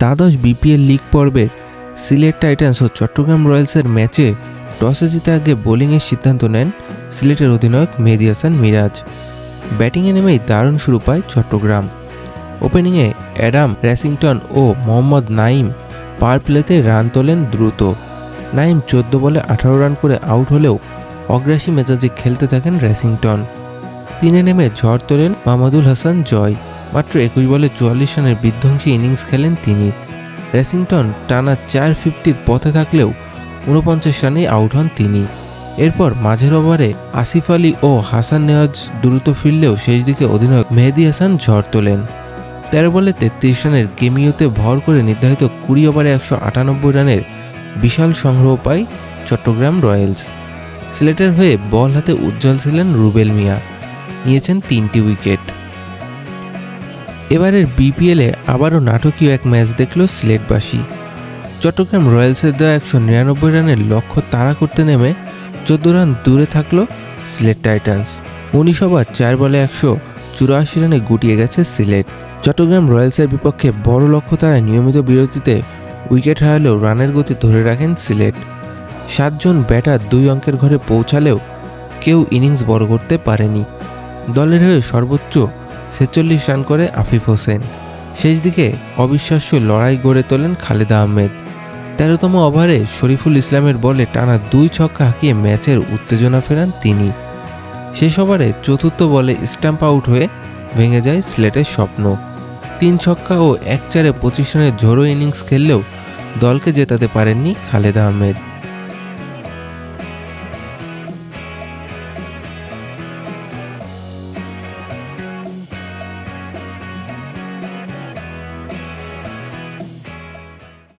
দ্বাদশ BPL league পর্বের Sylhet Titans ও চট্টগ্রাম রয়্যালসের ম্যাচে টসে জিতে আগে বোলিংয়ের সিদ্ধান্ত নেন সিলেটের অধিনায়ক মেহেদি হাসান মিরাজ। ব্যাটিংয়ে নেমেই দারুণ শুরু পায় চট্টগ্রাম। ওপেনিংয়ে অ্যাডাম র্যাসিংটন ও মোহাম্মদ নাইম পার প্লেতে রান তোলেন দ্রুত। নাইম চোদ্দ বলে আঠারো রান করে আউট হলেও অগ্রাসী মেজাজে খেলতে থাকেন র্যাসিংটন তিনে নেমে ঝড় তোলেন মাহমুদুল হাসান জয়। মাত্র একুশ বলে চুয়াল্লিশ রানের বিধ্বংসী ইনিংস খেলেন তিনি। রেসিংটন টানা চার ফিফটির পথে থাকলেও উনপঞ্চাশ রানেই আউট হন তিনি। এরপর মাঝের ওভারে আসিফ আলী ও হাসান নেওয়াজ দ্রুত ফিরলেও শেষ দিকে অধিনায়ক মেহেদি হাসান ঝড় তোলেন। তেরো বলে তেত্রিশ রানের গেমিওতে ভর করে নির্ধারিত কুড়ি ওভারে একশো আটানব্বই রানের বিশাল সংগ্রহ পায় চট্টগ্রাম রয়্যালস। সিলেটের হয়ে বল হাতে উজ্জ্বল ছিলেন রুবেল মিয়া। নিয়েছেন তিনটি উইকেট। এবারের বিপিএলে আবারও নাটকীয় এক ম্যাচ দেখল সিলেটবাসী। চট্টগ্রাম রয়্যালসের দেওয়া একশো নিরানব্বই রানের লক্ষ্য তাড়া করতে নেমে চোদ্দ রান দূরে থাকল সিলেট টাইটান্স। উনিশ ওভার, চার বলে একশো চুরাশি রানে গুটিয়ে গেছে সিলেট। চট্টগ্রাম রয়্যালসের বিপক্ষে বড় লক্ষ্য তারা নিয়মিত বিরতিতে উইকেট হারালেও রানের গতি ধরে রাখেন সিলেট। সাতজন ব্যাটার দুই অঙ্কের ঘরে পৌঁছালেও কেউ ইনিংস বড় করতে পারেনি। দলের হয়ে সর্বোচ্চ ছেচল্লিশ রান করে আফিফ হোসেন। শেষ দিকে অবিশ্বাস্য লড়াই গড়ে তোলেন খালেদা আহমেদ। তেরোতম ওভারে শরীফুল ইসলামের বলে টানা দুই ছক্কা হাঁকিয়ে ম্যাচের উত্তেজনা ফেরান তিনি। শেষ ওভারে চতুর্থ বলে স্টাম্প আউট হয়ে ভেঙে যায় স্লেটের স্বপ্ন। তিন ছক্কা ও এক চারে পঁচিশ রানের ঝোড়ো ইনিংস খেললেও দলকে জেতাতে পারেননি খালেদা আহমেদ।